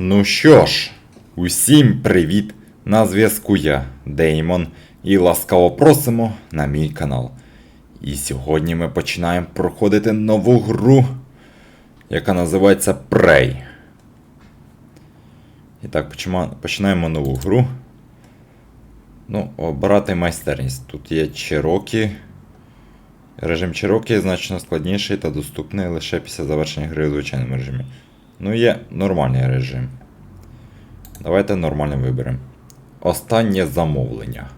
Ну що ж, усім привіт! На зв'язку я, Деймон, і ласкаво просимо на мій канал. І сьогодні ми починаємо проходити нову гру, яка називається Prey. І так, починаємо нову гру. Ну, обирати майстерність. Тут є Cherokee. Режим Cherokee значно складніший та доступний лише після завершення гри у звичайному режимі. Ну, є нормальний режим. Давайте нормально виберемо. Останнє замовлення.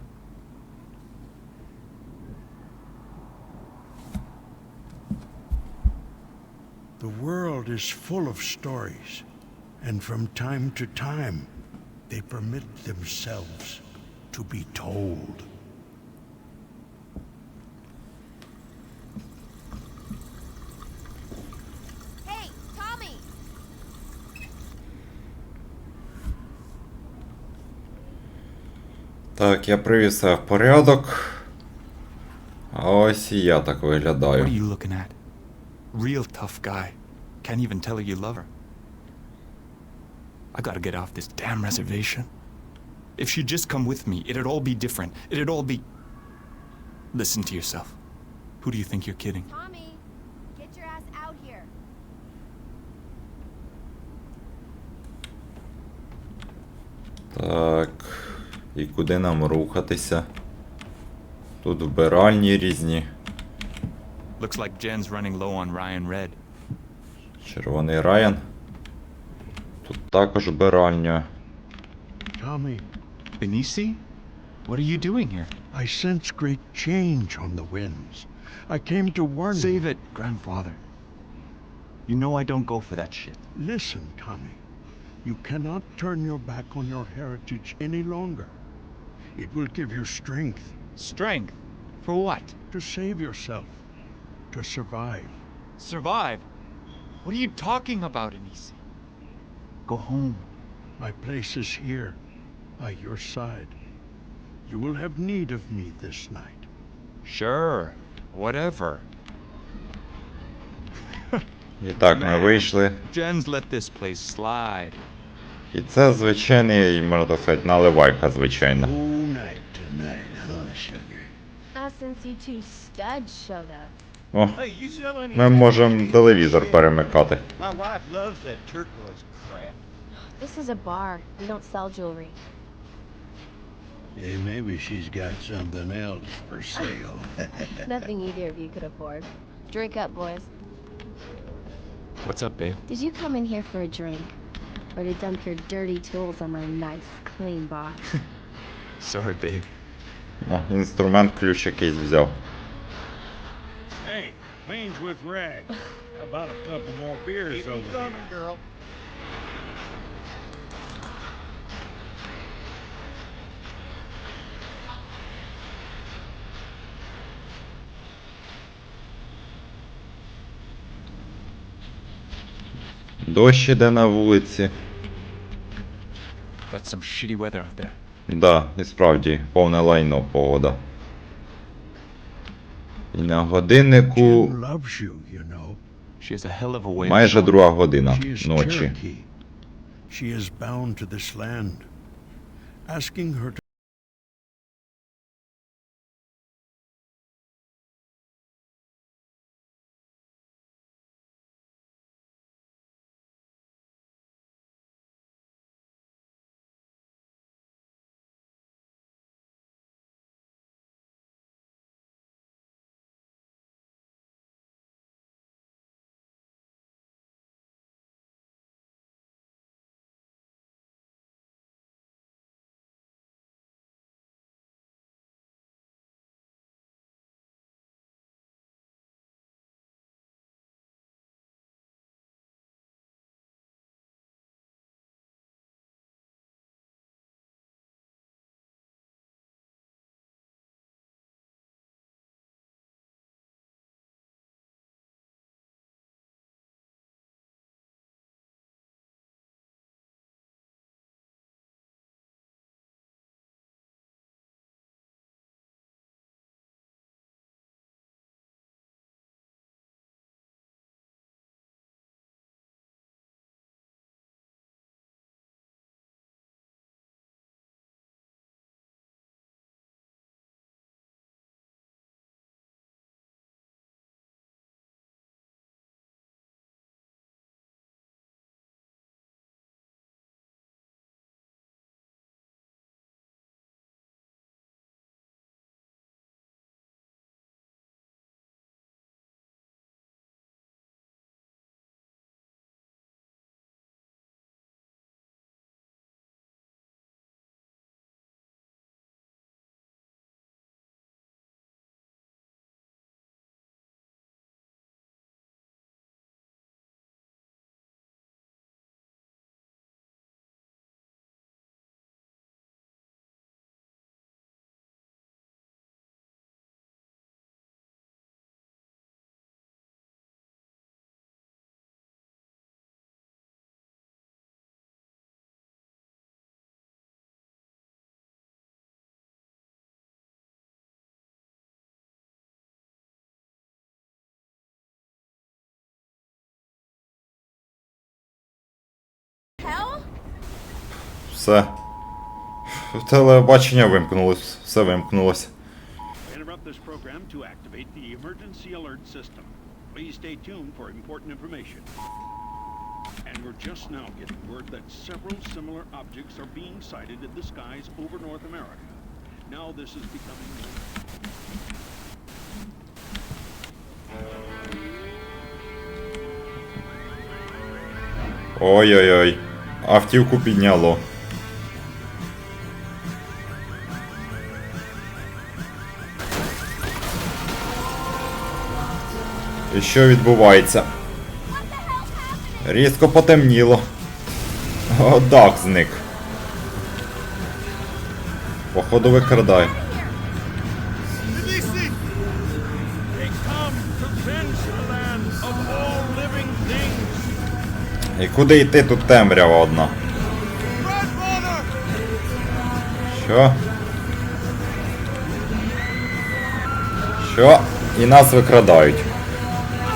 The world is full of stories, and from time to time, they permit themselves to be told. Так, я привів себе в порядок. А ось і я так What are виглядаю. you looking at? Real tough guy. Can't even tell her you love her. I gotta get off this damn reservation. If she'd just come with me, it'd all be different. It'd all be. Listen to yourself. Who do you think you're kidding? Tommy! Get your ass out here. Так. І куди нам рухатися? Тут вбиральні різні. Looks like Jen's running low on Ryan Red. Червоний Райан. Тут також вбиральня. Tommy, Benici? What are you doing here? I sense great change on the winds. I came to warn you. Save it, grandfather. You know I don't go for that shit. Listen, Tommy. You cannot turn your back on your heritage any longer. It will give you strength Strength? For what? to save yourself, to survive. Survive? What are you talking about, Anisi? Go home. My place is here, by your side. You will have need of me this night. Sure. Whatever. І так ми вийшли. Jen's let this place slide. І це звичайний, можна так сказати, наливайка звичайна. Oh, night tonight, huh, sugar? Not since you two studs showed up. О, Hey, you sell any ми можемо телевізор перемикати. My wife loves that turquoise crap. This is a bar. We don't sell jewelry. Yeah, maybe she's got something else for sale. Nothing either of you could afford. Drink up, boys. What's up, babe? Did you come in here for a drink? Or to dump your dirty tools on my nice, clean box? Sorry, babe. О, інструмент ключ якийсь взяв. hey, Maine's with Rag. How about a couple more beers Keep 'em over coming, here? girl. Дощ іде на вулиці. That's some shitty weather out there. Да, і справді, повне лайно погода. І на годиннику Jen loves you, you Все. Телебачення вимкнулось, все вимкнулось. interrupt this program to activate the emergency alert system. Please stay tuned for important information. And we're just now getting word that several similar objects are being sighted in the skies over North America. Now this is becoming Ой-ой-ой. Автівку підняло. І що відбувається? Різко потемніло. О, дах зник. Походу викрадай. І куди йти тут темрява одна? Що? Що? І нас викрадають.